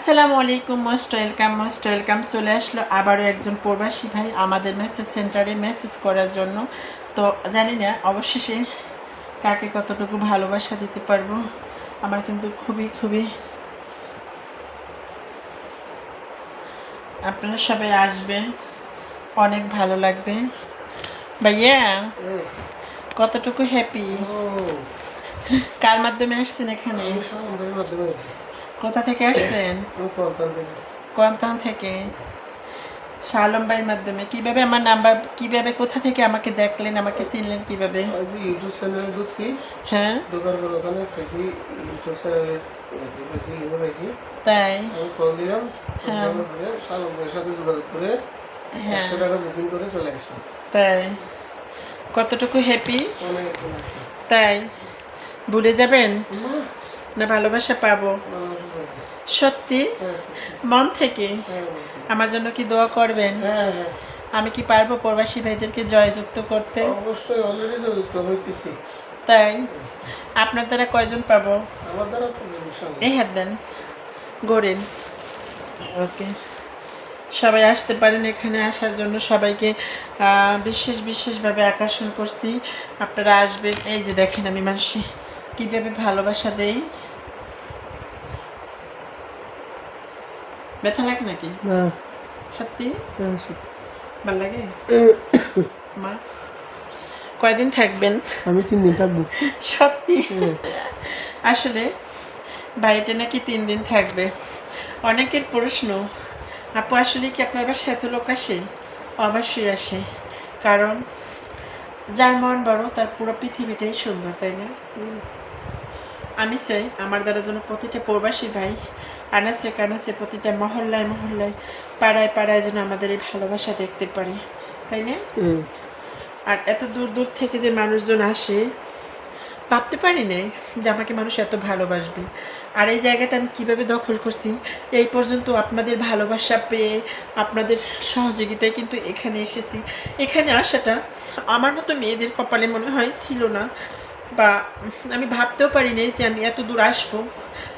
আসসালামু আলাইকুম most welcome most welcome. চলে আসলো আবারও একজন প্রবাসী ভাই আমাদের মেসেজ সেন্টারে মেসেজ করার জন্য। তো জানি না অবশেষে কাকে কতটুকু ভালোবাসা দিতে পারব। আমার কিন্তু খুবই খুবই আপনারা সবাই আসবেন অনেক ভালো লাগবে। ভাইয়া কতটুকু হ্যাপি কার মাধ্যমে আসছেন এখানে? কোথা থেকে আসছেন? কোয়ান্তাম থেকে। শালম ভাইয়ের মাধ্যমে। কীভাবে আমার নাম্বার কীভাবে কোথা থেকে আমাকে দেখলেন আমাকে চিনলেন কীভাবে? ইউটিউব চ্যানেলে ঢুকছি হ্যাঁ। ঢোকার পর ওখানে পাইছি ইউটিউব চ্যানেলে পাইছি ইমো পাইছি তাই? আমি কল দিলাম হ্যাঁ। শালম ভাইয়ের সাথে যোগাযোগ করে হ্যাঁ। টাকা বুকিং করে চলে আসলাম তাই। কতটুকু হ্যাপি তাই ভুলে যাবেন? না, ভালোবাসা পাবো? সত্যি? মন থেকে? আমার জন্য কি দোয়া করবেন। আমি কি পারব প্রবাসী ভাইদেরকে জয়যুক্ত করতে? অবশ্যই অলরেডি যুক্ত হইতেছি। তাই? আপনার দ্বারা কয়জন পাবো? আমার দ্বারা এই হাত দেন। গড়েন। ওকে সবাই আসতে পারেন এখানে আসার জন্য সবাইকে বিশেষ বিশেষভাবে আকর্ষণ করছি। আপনারা আসবেন। এই যে দেখেন আমি মানুষে কীভাবে ভালোবাসা দেই। ব্যথা লাগে নাকি? না। সত্যি? হ্যাঁ, সত্যি। ভালো লাগে? মা কয়দিন থাকবেন? আমি তিন দিন থাকব। সত্যি? আসলে বাড়িতে নাকি তিন দিন থাকবে। অনেকের প্রশ্ন আপু আসলে কি আপনার বাসায় এত লোক আসে? অবশ্যই আসে। কারণ যার মন বড় তার পুরো পৃথিবীটাই সুন্দর তাই না? আমি চাই আমার দ্বারা যেন প্রতিটা প্রবাসী ভাই আনাচে কানাচে প্রতিটা মহল্লায় মহল্লায় পাড়ায় পাড়ায় যেন আমাদের এই ভালোবাসা দেখতে পারে তাই না? আর এত দূর দূর থেকে যে মানুষজন আসে ভাবতে পারি নাই যে আমাকে মানুষ এত ভালোবাসবে। আর এই জায়গাটা আমি কীভাবে দখল করছি এই পর্যন্ত আপনাদের ভালোবাসা পেয়ে আপনাদের সহযোগিতায় কিন্তু এখানে এসেছি। এখানে আসাটা আমার মতো মেয়েদের কপালে মনে হয় ছিল না। বা আমি ভাবতেও পারি নাই যে আমি এত দূর আসব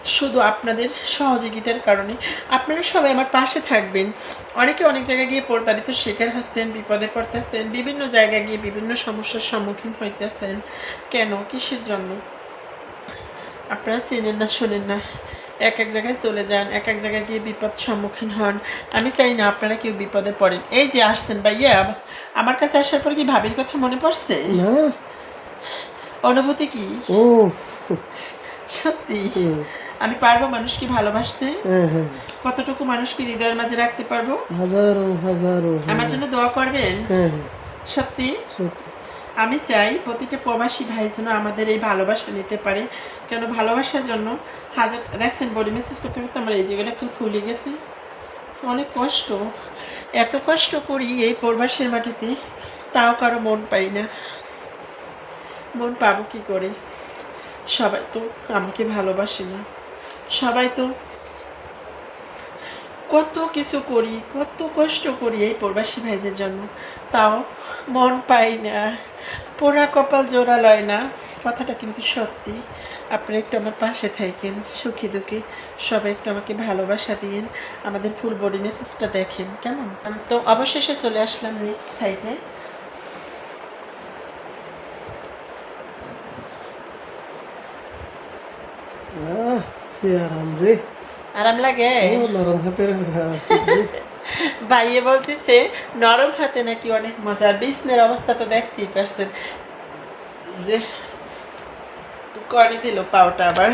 শুধু আপনাদের সহযোগিতার কারণে। আপনারা সবাই আমার পাশে থাকবেন। অনেকে অনেক জায়গায় গিয়ে প্রতারিত শিকার হচ্ছেন, বিপদে পড়তেছেন, বিভিন্ন জায়গায় গিয়ে বিভিন্ন সমস্যার সম্মুখীন হইতেছেন। কেন? কিসের জন্য? আপনারা চেনেন না, শোনেন না। এক এক জায়গায় চলে যান, এক এক জায়গায় গিয়ে বিপদ সম্মুখীন হন। আমি চাই না আপনারা কেউ বিপদে পড়েন। এই যে আসছেন ভাইয়া, আমার কাছে আসার পর কি ভাবির কথা মনে পড়ছে? অনুভূতি কি? ও। সত্যি? আমি পারব মানুষকে ভালোবাসতে? হ্যাঁ হ্যাঁ। কতটুকু মানুষকে হৃদয়ের মাঝে রাখতে পারব? হাজারো হাজারো আমার জন্য দোয়া করবেন? হ্যাঁ হ্যাঁ। সত্যি? সত্যি। আমি চাই প্রতিটা প্রবাসী ভাই যেন আমাদের এই ভালোবাসা নিতে পারে। কেন ভালোবাসার জন্য হাজার দেখছেন বডি মেসেজ করতে করতে আমার এই জায়গাটা একটু ফুলে গেছে। অনেক কষ্ট। এত কষ্ট করি এই প্রবাসের মাটিতে তাও কারও মন পাই না। মন পাবো কি করে? সবাই তো আমাকে ভালোবাসে না। সবাই তো কত কিছু করি, কত কষ্ট করি এই প্রবাসী ভাইদের জন্য। তাও মন পাই না, পোড়া কপাল জোড়া লয় না। কথাটা কিন্তু সত্যি। আপনি একটু আমার পাশে থাকেন, সুখী দুঃখে। সবাই একটু আমাকে ভালোবাসা দিয়েন। আমাদের ফুল বডি মেসেজটা দেখেন, কেমন? তো অবশেষে চলে আসলাম নিজ সাইডে আহ কি আরাম রে। আরাম লাগে? নরম হাতে। ভাইয়ে বলতেছে নরম হাতে নাকি অনেক মজা। বিছনের অবস্থা তো দেখতেই পারছেন। যে করে দিল পাওটা আবার।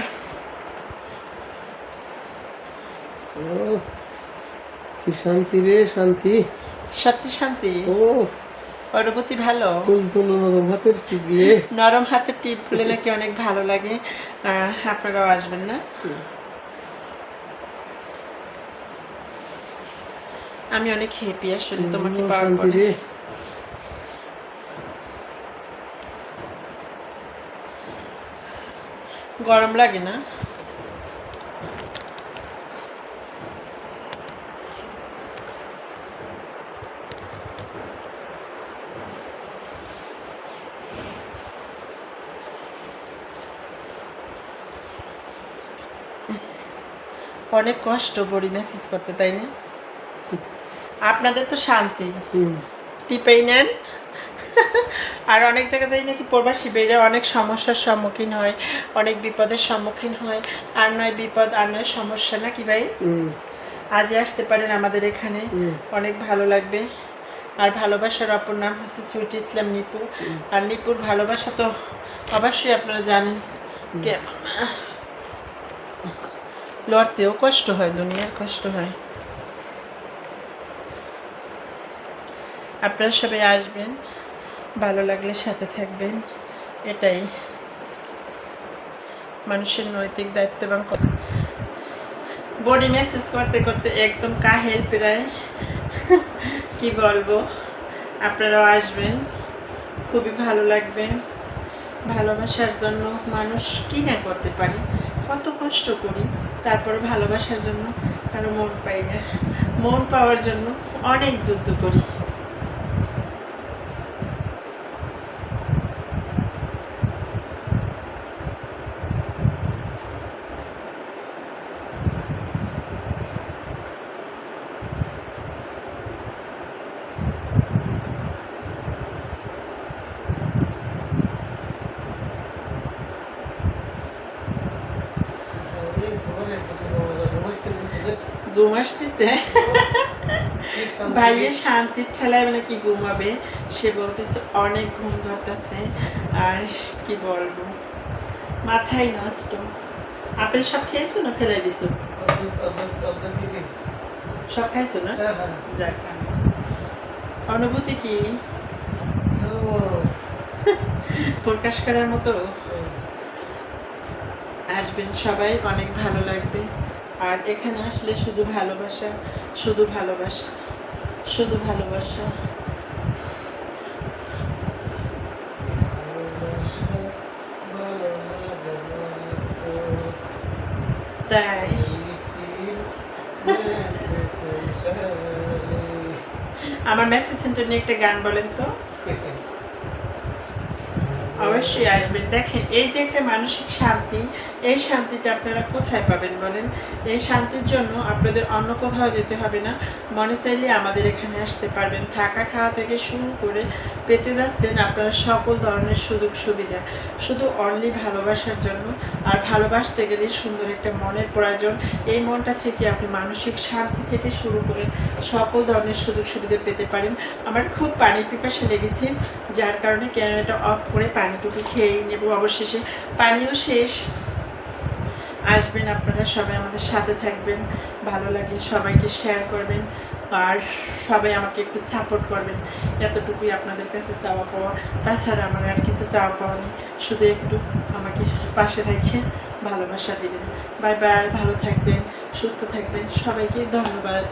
কি শান্তি রে শান্তি। সত্যি শান্তি। ও অনুভূতি ভালো? নরম হাতের চিবিয়ে নরম হাতে টিপ খুলে নাকি অনেক ভালো লাগে। আপনারাও আসবেন না? আমি অনেক হ্যাপি আসলে তোমাকে পাওয়ার পরে। গরম লাগে না? অনেক কষ্ট বড়ি মেসেজ করতে তাই না? আপনাদের তো শান্তি। টিপেই নেন। আর অনেক জায়গায় যাই নাকি প্রবাসী বেড়ে অনেক সমস্যার সম্মুখীন হয় অনেক বিপদের সম্মুখীন হয় আর নয় বিপদ আর নয় সমস্যা নাকি ভাই? হুম। আজই আসতে পারেন আমাদের এখানে। অনেক ভালো লাগবে। আর ভালোবাসার অপর নাম হচ্ছে সুইট ইসলাম নিপু। আর নিপুর ভালোবাসা তো অবশ্যই আপনারা জানেন। কে- লড়তেও কষ্ট হয়, দুনিয়ার কষ্ট হয়। আপনারা সবাই আসবেন, ভালো লাগলে সাথে থাকবেন, এটাই। মানুষের নৈতিক দায়িত্ব এবং বডি মেসেজ করতে করতে একদম কাহের প্রায়। কি বলব? আপনারাও আসবেন, খুবই ভালো লাগবে। ভালোবাসার জন্য মানুষ কি না করতে পারে? কত কষ্ট করি তারপরে ভালোবাসার জন্য কারও মন পাই না। মন পাওয়ার জন্য অনেক যুদ্ধ করি। ঘুম আসতেছে ভাইয়ের শান্তির ঠেলায় মানে কি ঘুমাবে? সে বলতেছে অনেক ঘুম ধরতেছে। আর কি বলব? মাথায় নষ্ট। আপেল সব খেয়েছো না ফেলে দিছো? সব খাইছো না? হ্যাঁ হ্যাঁ। যাক অনুভূতি কি? ও, প্রকাশ করার মতো? আসবেন সবাই অনেক ভালো লাগবে। আর এখানে আসলে শুধু ভালোবাসা শুধু ভালোবাসা শুধু ভালোবাসা। তাই। আমার মেসেজ সেন্টার নিয়ে একটা গান বলেন তো। অবশ্যই আসবেন। দেখেন, এই যে একটা মানসিক শান্তি, এই শান্তিটা আপনারা কোথায় পাবেন বলেন? এই শান্তির জন্য আপনাদের অন্য কোথাও যেতে হবে না। মনে চাইলে আমাদের এখানে আসতে পারবেন। থাকা খাওয়া থেকে শুরু করে পেতে যাচ্ছেন আপনারা সকল ধরনের সুযোগ সুবিধা। শুধু অনলি ভালোবাসার জন্য। আর ভালোবাসতে গেলে সুন্দর একটা মনের প্রয়োজন। এই মনটা থেকে আপনি মানসিক শান্তি থেকে শুরু করে সকল ধরনের সুযোগ সুবিধা পেতে পারেন। আমার খুব পানি পিপাসা লেগেছে, যার কারণে ক্যামেরাটা অফ করে পানিটুকু খেয়েই নেব অবশেষে। পানিও শেষ। আসবেন আপনারা সবাই আমাদের সাথে থাকবেন, ভালো লাগলে সবাইকে শেয়ার করবেন, আর সবাই আমাকে একটু সাপোর্ট করবেন। এতটুকুই আপনাদের কাছে চাওয়া পাওয়া। তাছাড়া আমার আর কিছু চাওয়া পাওয়া নেই। শুধু একটু আমাকে পাশে রেখে ভালোবাসা দিবেন। বাই বাই ভালো থাকবেন, সুস্থ থাকবেন। সবাইকে ধন্যবাদ।